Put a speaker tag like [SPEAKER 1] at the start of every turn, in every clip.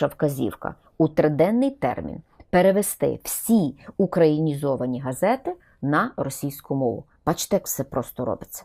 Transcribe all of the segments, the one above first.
[SPEAKER 1] Перша вказівка у триденний термін перевести всі українізовані газети на російську мову. Бачите, як все просто робиться.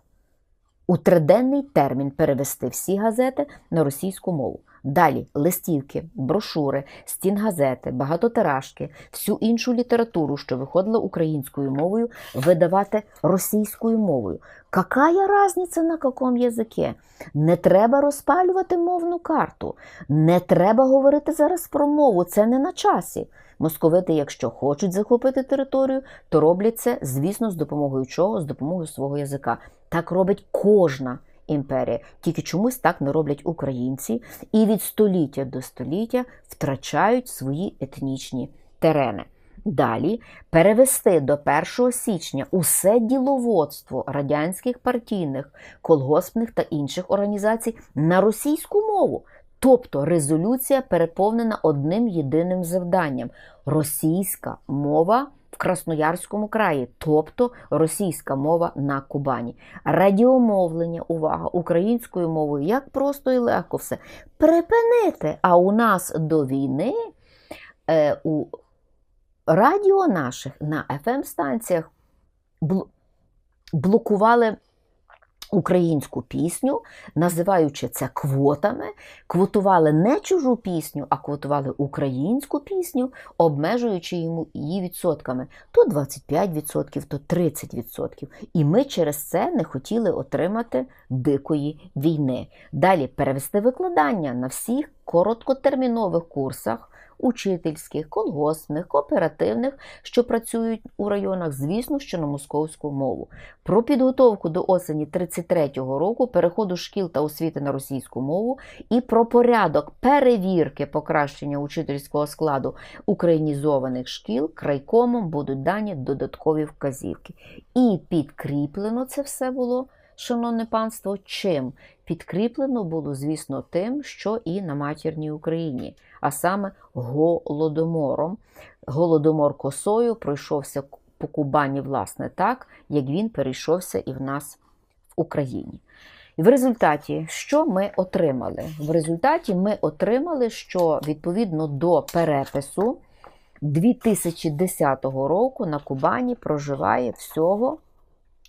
[SPEAKER 1] У триденний термін перевести всі газети на російську мову. Далі листівки, брошури, стінгазети, багатотиражки, всю іншу літературу, що виходила українською мовою, видавати російською мовою. Какая разниця на якому язикі? Не треба розпалювати мовну карту. Не треба говорити зараз про мову, це не на часі. Московити, якщо хочуть захопити територію, то роблять це, звісно, з допомогою чого? З допомогою свого язика. Так робить кожна імперія. Тільки чомусь так не роблять українці і від століття до століття втрачають свої етнічні терени. Далі перевести до 1 січня усе діловодство радянських партійних, колгоспних та інших організацій на російську мову. Тобто резолюція переповнена одним єдиним завданням російська мова в Красноярському краї, тобто російська мова на Кубані. Радіомовлення, увага, українською мовою, як просто і легко все. Припинити. А у нас до війни е, у радіо наших на FM-станціях бл- блокували українську пісню, називаючи це квотами, квотували не чужу пісню, а квотували українську пісню, обмежуючи йому її відсотками то 25%, то 30%. І ми через це не хотіли отримати дикої війни. Далі перевести викладання на всіх короткотермінових курсах. Учительських, колгоспних, кооперативних, що працюють у районах, звісно, що на московську мову. Про підготовку до осені 33-го року, переходу шкіл та освіти на російську мову і про порядок перевірки покращення учительського складу українізованих шкіл крайкомом будуть дані додаткові вказівки. І підкріплено це все було, шановне панство, чим? Підкріплено було, звісно, тим, що і на матірній Україні, а саме голодомором. Голодомор косою пройшовся по Кубані, власне, так, як він перейшовся і в нас в Україні. І в результаті, що ми отримали? В результаті ми отримали, що відповідно до перепису 2010 року на Кубані проживає всього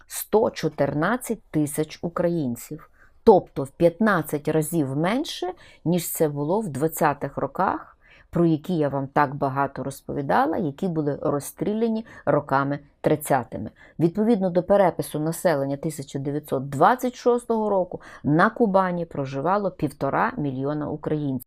[SPEAKER 1] 114 тисяч українців. Тобто в 15 разів менше, ніж це було в 20-х роках, про які я вам так багато розповідала, які були розстріляні роками 30-ми. Відповідно до перепису населення 1926 року на Кубані проживало півтора мільйона українців.